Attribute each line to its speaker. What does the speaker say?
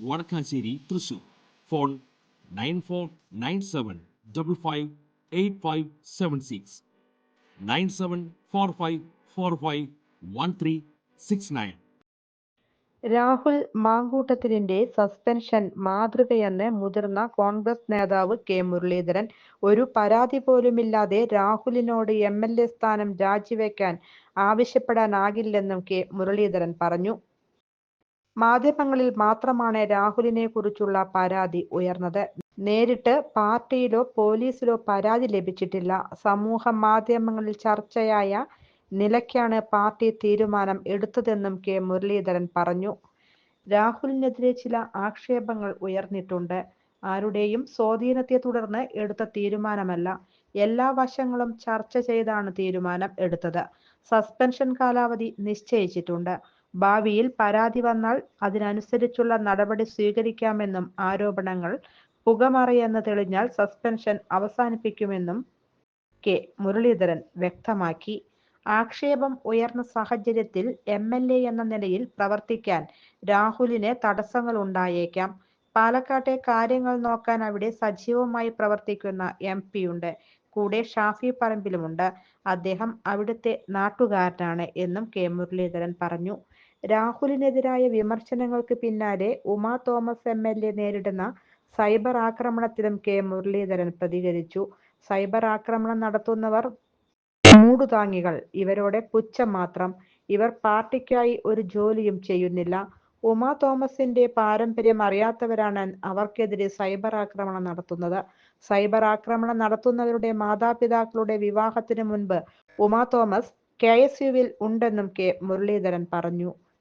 Speaker 1: Vadakkassery Thrissur. Phone nine four nine seven double five eight five seven six. Nine seven four five four five one three six nine.
Speaker 2: Rahul മാങ്കൂട്ടത്തിലിന്റെ suspension മാതൃകയെന്ന് മുതിർന്ന കോൺഗ്രസ് നേതാവ് K Muraleedharan. ഒരു പരാതി പോലുമില്ലാതെ രാഹുലിനോട് M L A സ്ഥാനം രാജിവെക്കാൻ ആവശ്യപ്പെടാനാകില്ലെന്നും K Muraleedharan പറഞ്ഞു. മാധ്യമങ്ങളിൽ മാത്രമാണ് രാഹുലിനെ കുറിച്ചുള്ള പരാതി ഉയർന്നത്. നേരിട്ട് പാർട്ടിയിലോ പോലീസിലോ പരാതി ലഭിച്ചിട്ടില്ല. സമൂഹ മാധ്യമങ്ങളിൽ ചർച്ചയായ നിലയ്ക്കാണ് പാർട്ടി തീരുമാനം എടുത്തതെന്നും കെ. മുരളീധരൻ പറഞ്ഞു. രാഹുലിനെതിരെ ചില ആക്ഷേപങ്ങൾ ഉയർന്നിട്ടുണ്ട്. ആരുടെയും സ്വാധീനത്തെ തുടർന്ന് എടുത്ത തീരുമാനമല്ല. എല്ലാ വശങ്ങളും ചർച്ച ചെയ്താണ് തീരുമാനം എടുത്തത്. സസ്പെൻഷൻ കാലാവധി നിശ്ചയിച്ചിട്ടുണ്ട്. ഭാവിയിൽ പരാതി വന്നാൽ അതിനനുസരിച്ചുള്ള നടപടി സ്വീകരിക്കാമെന്നും ആരോപണങ്ങൾ പുകമറയെന്ന് തെളിഞ്ഞാൽ സസ്പെൻഷൻ അവസാനിപ്പിക്കുമെന്നും കെ. മുരളീധരൻ വ്യക്തമാക്കി. ആക്ഷേപം ഉയർന്ന സാഹചര്യത്തിൽ എം എൽ എ എന്ന നിലയിൽ പ്രവർത്തിക്കാൻ രാഹുലിന് തടസ്സങ്ങൾ ഉണ്ടായേക്കാം. പാലക്കാട്ടെ കാര്യങ്ങൾ നോക്കാൻ അവിടെ സജീവമായി പ്രവർത്തിക്കുന്ന എം ഉണ്ട്. കൂടെ ഷാഫി പറമ്പിലുമുണ്ട്. അദ്ദേഹം അവിടുത്തെ നാട്ടുകാരനാണ് എന്നും കെ. മുരളീധരൻ പറഞ്ഞു. രാഹുലിനെതിരായ വിമർശനങ്ങൾക്ക് പിന്നാലെ Uma Thomas M L A നേരിടുന്ന സൈബർ ആക്രമണത്തിലും കെ മുരളീധരൻ പ്രതികരിച്ചു. സൈബർ ആക്രമണം നടത്തുന്നവർ മൂടുതാങ്ങികൾ. ഇവരോടെ പുച്ഛം മാത്രം. ഇവർ പാർട്ടിക്കായി ഒരു ജോലിയും ചെയ്യുന്നില്ല. ഉമാ തോമസിന്റെ പാരമ്പര്യം അറിയാത്തവരാണ് അവർക്കെതിരെ സൈബർ ആക്രമണം നടത്തുന്നത്. സൈബർ ആക്രമണം നടത്തുന്നവരുടെ മാതാപിതാക്കളുടെ വിവാഹത്തിന് മുൻപ് ഉമാ തോമസ് കെ എസ് യുവിൽ ഉണ്ടെന്നും കെ മുരളീധരൻ പറഞ്ഞു.